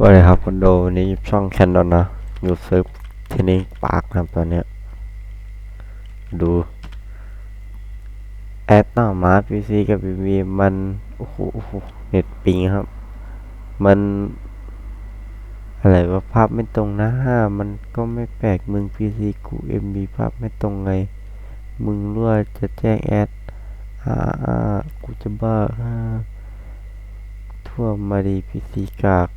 ว่าเลยครับคุณโดวันนี้ช่องแคนดอนนะอยู่เซิร์ฟเทนนิงปาร์คครับตอนเนี้ยดูแอดต่อมาพีซีกับพีวีมันโอ้โหโอ้โหเน็ตปิงครับ มัน อะไรว่าภาพไม่ตรงนะมันก็ไม่แปลกมึงพีซีกูเอ็มบีภาพไม่ตรงไง มึงรั่วจะแจ้งแอดอ่าอ่ากูจะบ้าอ่าทั่วมาดีพีซีกาก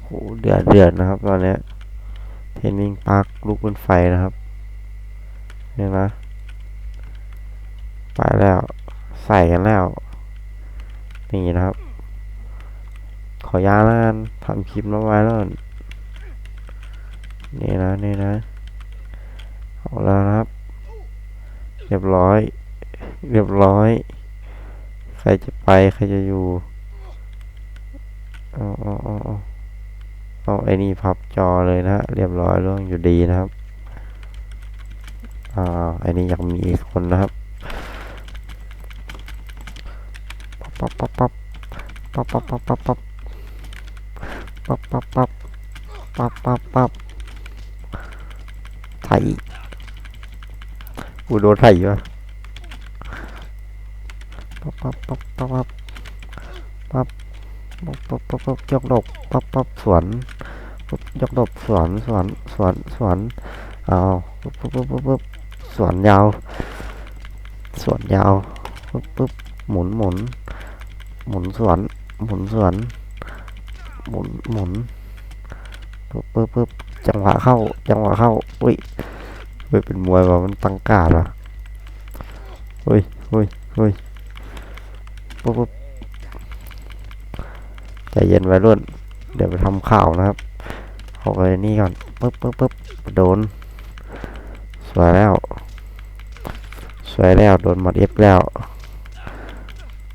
โหเดือดเดือดนะครับ ตอนนี้เทนนิงปาร์คลุกบนไฟนะครับเนี่ยนะไปแล้ว ใส่กันแล้ว นี่นะครับ ขอยาแล้วกันทำคลิปมาไว้แล้ว นี่นะ นี่นะ เอาแล้วนะครับ เรียบร้อย เรียบร้อย ใครจะไป ใครจะอยู่อาเอาเอาเอาเอาไอ้นี่พับจอเลยนะฮะเรียบร้อยเรื่องอยู่ดีนะครับอ่าไอ้นี่อยากมีอีกคนนะครับปั๊บปั๊บปั๊บปั๊บปั๊บปั๊บปั๊บปั๊บปั๊บปั๊บปั๊บปั๊บปั๊บปั๊บไถกูโดนไถวะปั๊บปั๊บปั๊บปั๊บปั๊บปั๊บปั๊บปั๊บปั๊บป๊บยกดอกปั๊บปั๊บสวน ปั๊บยกดอกสวนสวนสวนสวนเอาปั๊บปั๊บปั๊บปั๊บสวนยาวสวนยาวปั๊บปั๊บหมุนหมุนหมุนสวนหมุนสวนหมุนหมุนปั๊บปั๊บปั๊บจังหวะเข้าจังหวะเข้าอุ้ยเฮ้ยเป็นมวยว่ะมันตั้งการว่ะเฮ้ยเฮ้ยเฮ้ยปั๊บปั๊บใจเย็นไว้รุ่น เดี๋ยวไปทำข่าวนะครับ เอาไปนี่ก่อนปึ๊บปึ๊บปึ๊บโดน สวยแล้ว สวยแล้ว โดนหมัดเอฟแล้ว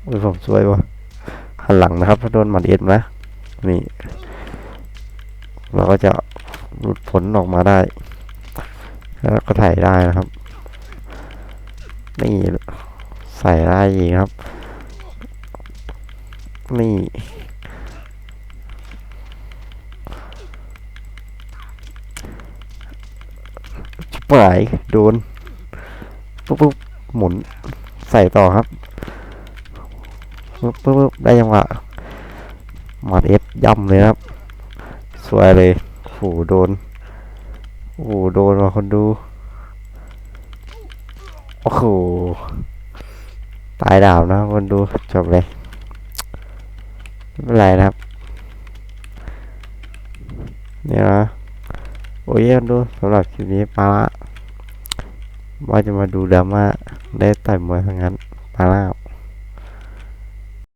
อุ้ยผมสวยวะหันหลังนะครับถ้าโดนหมัดเอฟนะ นี่ เราก็จะหลุดผลออกมาได้ แล้วก็ถ่ายได้นะครับ นี่ใส่ได้อีกครับ นี่ ชิบหายโดนปุ๊บปุ๊บหมุนใส่ต่อครับปุ๊บปุ๊บปุ๊บได้ยังหวะหมัดเอฟย่ำเลยครับ สวยเลยโหโดนโอ้โหโดนมาคนดู โอ้โหตายดาวนะคนดูจบเลยไม่เป็นไรนะครับ เนี่ยนะ โอ้ยคนดูสำหรับคลิปนี้ปาละว่าจะมาดูดราม่าได้ต่อยมวยทั้งนั้นปาละ